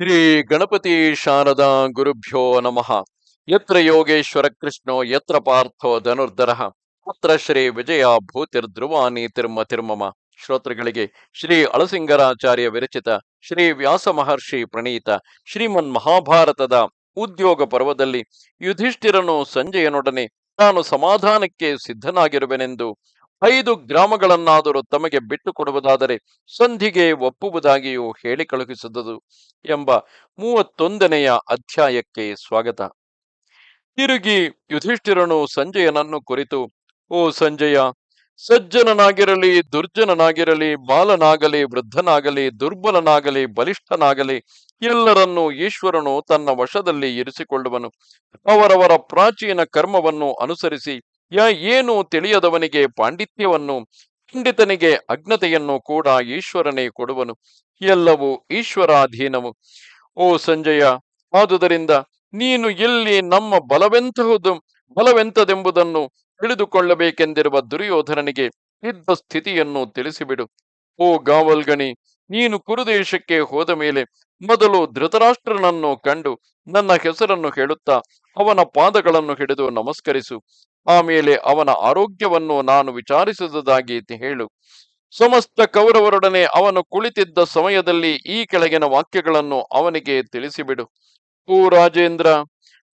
ಶ್ರೀ ಗಣಪತಿ ಶಾರದಾ ಗುರುಭ್ಯೋ ನಮಃ. ಯತ್ರ ಯೋಗೇಶ್ವರ ಕೃಷ್ಣೋ, ಯತ್ರ ಪಾರ್ಥೋ ಧನುರ್ಧರ. ಅತ್ರ ಶ್ರೀ ವಿಜಯ ಭೂತಿರ್ಧ್ರುವಾನಿ ತಿರ್ಮ ತಿರ್ಮಮ. ಶ್ರೋತೃಗಳಿಗೆ ಶ್ರೀ ಅಳಸಿಂಗರಾಚಾರ್ಯ ವಿರಚಿತ ಶ್ರೀ ವ್ಯಾಸ ಮಹರ್ಷಿ ಪ್ರಣೀತ ಶ್ರೀಮನ್ ಮಹಾಭಾರತದ ಉದ್ಯೋಗ ಪರ್ವದಲ್ಲಿ ಯುಧಿಷ್ಠಿರನು ಸಂಜಯನೊಡನೆ ತಾನು ಸಮಾಧಾನಕ್ಕೆ ಸಿದ್ಧನಾಗಿರುವೆನೆಂದು ಐದು ಗ್ರಾಮಗಳನ್ನಾದರೂ ತಮಗೆ ಬಿಟ್ಟು ಕೊಡುವುದಾದರೆ ಸಂಧಿಗೆ ಒಪ್ಪುವುದಾಗಿಯೂ ಹೇಳಿ ಕಳುಹಿಸಿದುದು ಎಂಬ ಮೂವತ್ತೊಂದನೆಯ ಅಧ್ಯಾಯಕ್ಕೆ ಸ್ವಾಗತ. ತಿರುಗಿ ಯುಧಿಷ್ಠಿರನು ಸಂಜಯನನ್ನು ಕುರಿತು, ಓ ಸಂಜಯ, ಸಜ್ಜನನಾಗಿರಲಿ, ದುರ್ಜನನಾಗಿರಲಿ, ಬಾಲನಾಗಲಿ, ವೃದ್ಧನಾಗಲಿ, ದುರ್ಬಲನಾಗಲಿ, ಬಲಿಷ್ಠನಾಗಲಿ, ಎಲ್ಲರನ್ನೂ ಈಶ್ವರನು ತನ್ನ ವಶದಲ್ಲಿ ಇರಿಸಿಕೊಳ್ಳುವನು. ಅವರವರ ಪ್ರಾಚೀನ ಕರ್ಮವನ್ನು ಅನುಸರಿಸಿ ಯ ಏನು ತಿಳಿಯದವನಿಗೆ ಪಾಂಡಿತ್ಯವನ್ನು, ಪಂಡಿತನಿಗೆ ಅಜ್ಞತೆಯನ್ನು ಕೂಡ ಈಶ್ವರನೇ ಕೊಡುವನು. ಎಲ್ಲವೂ ಈಶ್ವರಾಧೀನವು. ಓ ಸಂಜಯ, ಆದುದರಿಂದ ನೀನು ಎಲ್ಲಿ ನಮ್ಮ ಬಲವೆಂತಹುದು, ಬಲವೆಂತದೆಂಬುದನ್ನು ತಿಳಿದುಕೊಳ್ಳಬೇಕೆಂದಿರುವ ದುರ್ಯೋಧನನಿಗೆ ಇದ್ದ ಸ್ಥಿತಿಯನ್ನು ತಿಳಿಸಿಬಿಡು. ಓ ಗಾವಲ್ಗಣಿ, ನೀನು ಕುರುದೇಶಕ್ಕೆ ಹೋದ ಮೇಲೆ ಮೊದಲು ಧೃತರಾಷ್ಟ್ರನನ್ನು ಕಂಡು ನನ್ನ ಹೆಸರನ್ನು ಹೇಳುತ್ತಾ ಅವನ ಪಾದಗಳನ್ನು ಹಿಡಿದು ನಮಸ್ಕರಿಸು. ಆಮೇಲೆ ಅವನ ಆರೋಗ್ಯವನ್ನು ನಾನು ವಿಚಾರಿಸುವುದಾಗಿ ಹೇಳು. ಸಮಸ್ತ ಕೌರವರೊಡನೆ ಅವನು ಕುಳಿತಿದ್ದ ಸಮಯದಲ್ಲಿ ಈ ಕೆಳಗಿನ ವಾಕ್ಯಗಳನ್ನು ಅವನಿಗೆ ತಿಳಿಸಿಬಿಡು. ಓ ರಾಜೇಂದ್ರ,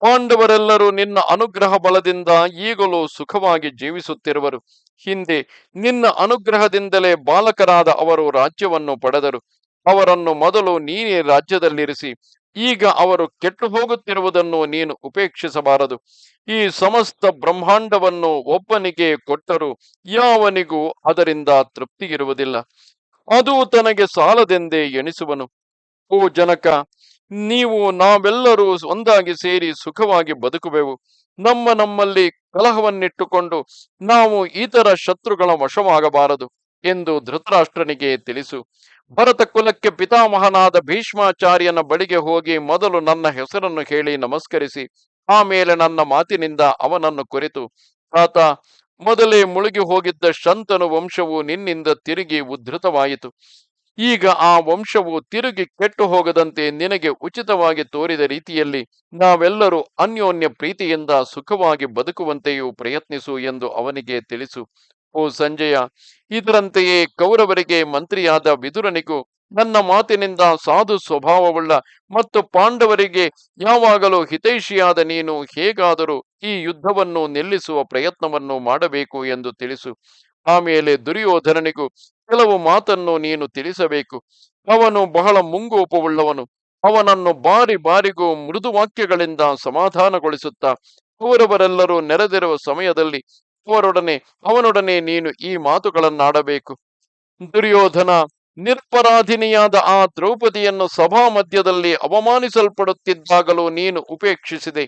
ಪಾಂಡವರೆಲ್ಲರೂ ನಿನ್ನ ಅನುಗ್ರಹ ಬಲದಿಂದ ಈಗಲೂ ಸುಖವಾಗಿ ಜೀವಿಸುತ್ತಿರುವರು. ಹಿಂದೆ ನಿನ್ನ ಅನುಗ್ರಹದಿಂದಲೇ ಬಾಲಕರಾದ ಅವರು ರಾಜ್ಯವನ್ನು ಪಡೆದರು. ಅವರನ್ನು ಮೊದಲು ನೀನೇ ರಾಜ್ಯದಲ್ಲಿರಿಸಿ, ಈಗ ಅವರು ಕೆಟ್ಟು ಹೋಗುತ್ತಿರುವುದನ್ನು ನೀನು ಉಪೇಕ್ಷಿಸಬಾರದು. ಈ ಸಮಸ್ತ ಬ್ರಹ್ಮಾಂಡವನ್ನು ಒಬ್ಬನಿಗೆ ಕೊಟ್ಟರು ಯಾವನಿಗೂ ಅದರಿಂದ ತೃಪ್ತಿಗಿರುವುದಿಲ್ಲ ಅದು ತನಗೆ ಸಾಲದೆಂದೇ ಎಣಿಸುವನು. ಓ ಜನಕ, ನೀವು ನಾವೆಲ್ಲರೂ ಒಂದಾಗಿ ಸೇರಿ ಸುಖವಾಗಿ ಬದುಕುವೆವು. ನಮ್ಮ ನಮ್ಮಲ್ಲಿ ಕಲಹವನ್ನಿಟ್ಟುಕೊಂಡು ನಾವು ಇತರ ಶತ್ರುಗಳ ವಶವಾಗಬಾರದು ಎಂದು ಧೃತರಾಷ್ಟ್ರನಿಗೆ ತಿಳಿಸು. ಭರತ ಕುಲಕ್ಕೆ ಪಿತಾಮಹನಾದ ಭೀಷ್ಮಾಚಾರ್ಯನ ಬಳಿಗೆ ಹೋಗಿ ಮೊದಲು ನನ್ನ ಹೆಸರನ್ನು ಹೇಳಿ ನಮಸ್ಕರಿಸಿ. ಆಮೇಲೆ ನನ್ನ ಮಾತಿನಿಂದ ಅವನನ್ನು ಕುರಿತು, ಆತ, ಮೊದಲೇ ಮುಳುಗಿ ಹೋಗಿದ್ದ ಶಂತನು ವಂಶವು ನಿನ್ನಿಂದ ತಿರುಗಿ ಉದ್ಧತವಾಯಿತು. ಈಗ ಆ ವಂಶವು ತಿರುಗಿ ಕೆಟ್ಟು ಹೋಗದಂತೆ ನಿನಗೆ ಉಚಿತವಾಗಿ ತೋರಿದ ರೀತಿಯಲ್ಲಿ ನಾವೆಲ್ಲರೂ ಅನ್ಯೋನ್ಯ ಪ್ರೀತಿಯಿಂದ ಸುಖವಾಗಿ ಬದುಕುವಂತೆಯೂ ಪ್ರಯತ್ನಿಸು ಎಂದು ಅವನಿಗೆ ತಿಳಿಸು. ಓ ಸಂಜಯ, ಇದರಂತೆಯೇ ಕೌರವರಿಗೆ ಮಂತ್ರಿಯಾದ ವಿದುರನಿಗೂ ನನ್ನ ಮಾತಿನಿಂದ ಸಾಧು ಸ್ವಭಾವವುಳ್ಳ ಮತ್ತು ಪಾಂಡವರಿಗೆ ಯಾವಾಗಲೂ ಹಿತೈಷಿಯಾದ ನೀನು ಹೇಗಾದರೂ ಈ ಯುದ್ಧವನ್ನು ನಿಲ್ಲಿಸುವ ಪ್ರಯತ್ನವನ್ನು ಮಾಡಬೇಕು ಎಂದು ತಿಳಿಸು. ಆಮೇಲೆ ದುರ್ಯೋಧನನಿಗೂ ಕೆಲವು ಮಾತನ್ನು ನೀನು ತಿಳಿಸಬೇಕು. ಅವನು ಬಹಳ ಮುಂಗೋಪವುಳ್ಳವನು. ಅವನನ್ನು ಬಾರಿ ಬಾರಿಗೂ ಮೃದು ವಾಕ್ಯಗಳಿಂದ ಸಮಾಧಾನಗೊಳಿಸುತ್ತಾ ಅವರವರೆಲ್ಲರೂ ನೆರೆದಿರುವ ಸಮಯದಲ್ಲಿ ಅವರೊಡನೆ ಅವನೊಡನೆ ನೀನು ಈ ಮಾತುಗಳನ್ನಾಡಬೇಕು. ದುರ್ಯೋಧನ ನಿರಪರಾಧಿನಿಯಾದ ಆ ದ್ರೌಪದಿಯನ್ನು ಸಭಾ ಮಧ್ಯದಲ್ಲಿ ಅವಮಾನಿಸಲ್ಪಡುತ್ತಿದ್ದಾಗಲೂ ನೀನು ಉಪೇಕ್ಷಿಸಿದೆ.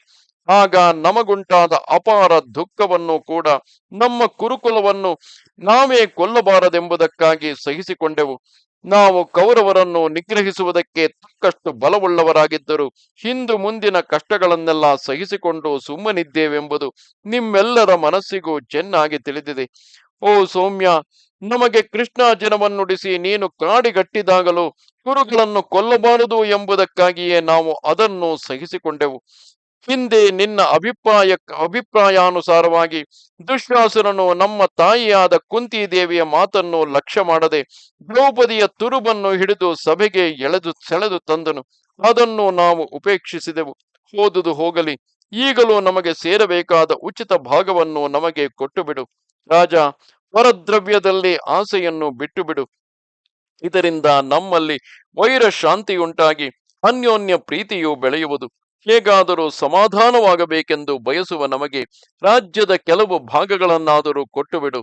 ಆಗ ನಮಗುಂಟಾದ ಅಪಾರ ದುಃಖವನ್ನು ಕೂಡ ನಮ್ಮ ಕುರುಕುಲವನ್ನು ನಾವೇ ಕೊಲ್ಲಬಾರದೆಂಬುದಕ್ಕಾಗಿ ಸಹಿಸಿಕೊಂಡೆವು. ನಾವು ಕೌರವರನ್ನು ನಿಗ್ರಹಿಸುವುದಕ್ಕೆ ತಕ್ಕಷ್ಟು ಬಲವುಳ್ಳವರಾಗಿದ್ದರು ಹಿಂದು ಮುಂದಿನ ಕಷ್ಟಗಳನ್ನೆಲ್ಲ ಸಹಿಸಿಕೊಂಡು ಸುಮ್ಮನಿದ್ದೇವೆಂಬುದು ನಿಮ್ಮೆಲ್ಲರ ಮನಸ್ಸಿಗೂ ಚೆನ್ನಾಗಿ ತಿಳಿದಿದೆ. ಓ ಸೌಮ್ಯ ನಮಗೆ ಕೃಷ್ಣಾರ್ಜುನವನ್ನುಡಿಸಿ ನೀನು ಕಾಡಿಗಟ್ಟಿದಾಗಲೂ ಕುರುಗಳನ್ನು ಕೊಲ್ಲಬಾರದು ಎಂಬುದಕ್ಕಾಗಿಯೇ ನಾವು ಅದನ್ನು ಸಹಿಸಿಕೊಂಡೆವು. ಹಿಂದೆ ನಿನ್ನ ಅಭಿಪ್ರಾಯ, ಅಭಿಪ್ರಾಯಾನುಸಾರವಾಗಿ ದುಶ್ಯಾಸನನು ನಮ್ಮ ತಾಯಿಯಾದ ಕುಂತಿದೇವಿಯ ಮಾತನ್ನು ಲಕ್ಷ್ಯ ಮಾಡದೆ ದ್ರೌಪದಿಯ ತುರುಬನ್ನು ಹಿಡಿದು ಸಭೆಗೆ ಎಳೆದು, ಸೆಳೆದು ತಂದನು. ಅದನ್ನು ನಾವು ಉಪೇಕ್ಷಿಸಿದೆವು. ಓದುದು ಹೋಗಲಿ. ಈಗಲೂ ನಮಗೆ ಸೇರಬೇಕಾದ ಉಚಿತ ಭಾಗವನ್ನು ನಮಗೆ ಕೊಟ್ಟು ಬಿಡು ರಾಜ ಪರದ್ರವ್ಯದಲ್ಲಿ ಆಸೆಯನ್ನು ಬಿಟ್ಟು ಬಿಡು ಇದರಿಂದ ನಮ್ಮಲ್ಲಿ ವೈರ ಶಾಂತಿಯುಂಟಾಗಿ ಅನ್ಯೋನ್ಯ ಪ್ರೀತಿಯು ಬೆಳೆಯುವುದು. ಹೇಗಾದರೂ ಸಮಾಧಾನವಾಗಬೇಕೆಂದು ಬಯಸುವ ನಮಗೆ ರಾಜ್ಯದ ಕೆಲವು ಭಾಗಗಳನ್ನಾದರೂ ಕೊಟ್ಟುಬಿಡು.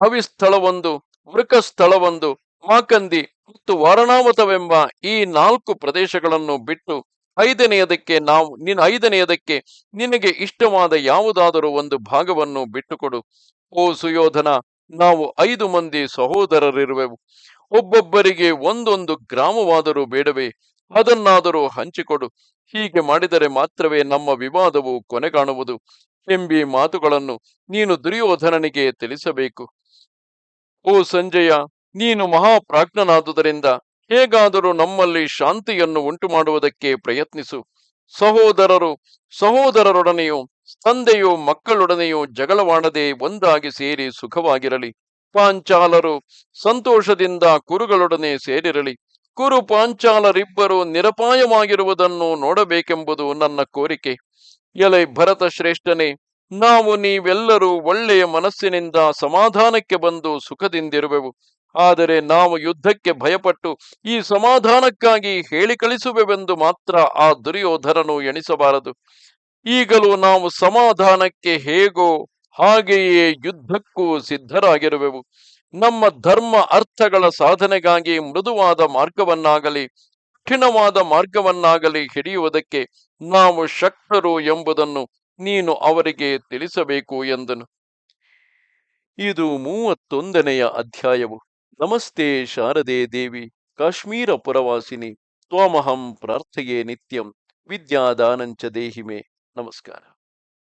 ಅವಿಸ್ಥಳವೊಂದು, ವೃಕಸ್ಥಳವೊಂದು, ಮಾಕಂದಿ ಮತ್ತು ವಾರಣಾವತವೆಂಬ ಈ ನಾಲ್ಕು ಪ್ರದೇಶಗಳನ್ನು ಬಿಟ್ಟು ಐದನೆಯದಕ್ಕೆ ನಾವು, ನಿನ್ನ ಐದನೆಯದಕ್ಕೆ ನಿನಗೆ ಇಷ್ಟವಾದ ಯಾವುದಾದರೂ ಒಂದು ಭಾಗವನ್ನು ಬಿಟ್ಟುಕೊಡು. ಓ ಸುಯೋಧನ ನಾವು ಐದು ಮಂದಿ ಸಹೋದರರಿರುವೆವು ಒಬ್ಬೊಬ್ಬರಿಗೆ ಒಂದೊಂದು ಗ್ರಾಮವಾದರೂ ಬೇಡವೇ? ಅದನ್ನಾದರೂ ಹಂಚಿಕೊಡು. ಹೀಗೆ ಮಾಡಿದರೆ ಮಾತ್ರವೇ ನಮ್ಮ ವಿವಾದವು ಕೊನೆಗಾಣುವುದು. ಎಂಬಿ ಮಾತುಗಳನ್ನು ನೀನು ದುರ್ಯೋಧನನಿಗೆ ತಿಳಿಸಬೇಕು. ಓ ಸಂಜಯ, ನೀನು ಮಹಾಪ್ರಾಜ್ಞನಾದುದರಿಂದ ಹೇಗಾದರೂ ನಮ್ಮಲ್ಲಿ ಶಾಂತಿಯನ್ನು ಉಂಟು ಮಾಡುವುದಕ್ಕೆ ಪ್ರಯತ್ನಿಸು. ಸಹೋದರರು, ಸಹೋದರರೊಡನೆಯೂ ತಂದೆಯು ಮಕ್ಕಳೊಡನೆಯೂ ಜಗಳವಾಡದೆ ಒಂದಾಗಿ ಸೇರಿ ಸುಖವಾಗಿರಲಿ. ಪಾಂಚಾಲರು ಸಂತೋಷದಿಂದ ಕುರುಗಳೊಡನೆ ಸೇರಿರಲಿ. ಕುರು ಪಾಂಚಾಲರಿಬ್ಬರು ನಿರಪಾಯವಾಗಿರುವುದನ್ನು ನೋಡಬೇಕೆಂಬುದು ನನ್ನ ಕೋರಿಕೆ. ಎಲೆ ಭರತ ಶ್ರೇಷ್ಠನೇ ನಾವು ನೀವೆಲ್ಲರೂ ಒಳ್ಳೆಯ ಮನಸ್ಸಿನಿಂದ ಸಮಾಧಾನಕ್ಕೆ ಬಂದು ಸುಖದಿಂದಿರುವೆವು. ಆದರೆ ನಾವು ಯುದ್ಧಕ್ಕೆ ಭಯಪಟ್ಟು ಈ ಸಮಾಧಾನಕ್ಕಾಗಿ ಹೇಳಿ ಕಳಿಸುವೆವೆಂದು ಮಾತ್ರ ಆ ದುರ್ಯೋಧನನು ಎಣಿಸಬಾರದು. ಈಗಲೂ ನಾವು ಸಮಾಧಾನಕ್ಕೆ ಹೇಗೋ ಹಾಗೆಯೇ ಯುದ್ಧಕ್ಕೂ ಸಿದ್ಧರಾಗಿರುವೆವು. ನಮ್ಮ ಧರ್ಮ ಅರ್ಥಗಳ ಸಾಧನೆಗಾಗಿ ಮೃದುವಾದ ಮಾರ್ಗವನ್ನಾಗಲಿ, ಕಠಿಣವಾದ ಮಾರ್ಗವನ್ನಾಗಲಿ ಹಿಡಿಯುವುದಕ್ಕೆ ನಾವು ಶಕ್ತರು ಎಂಬುದನ್ನು ನೀನು ಅವರಿಗೆ ತಿಳಿಸಬೇಕು ಎಂದನು. ಇದು ಮೂವತ್ತೊಂದನೆಯ ಅಧ್ಯಾಯವು. ನಮಸ್ತೆ ಶಾರದೆ ದೇವಿ, ಕಾಶ್ಮೀರ ಪುರವಾಸಿನಿ, ತ್ವಮಹಂ ಪ್ರಾರ್ಥೆಯೇ ನಿತ್ಯಂ, ವಿದ್ಯಾದಾನಂಚ ದೇಹಿಮೆ. നമസ്കാരം.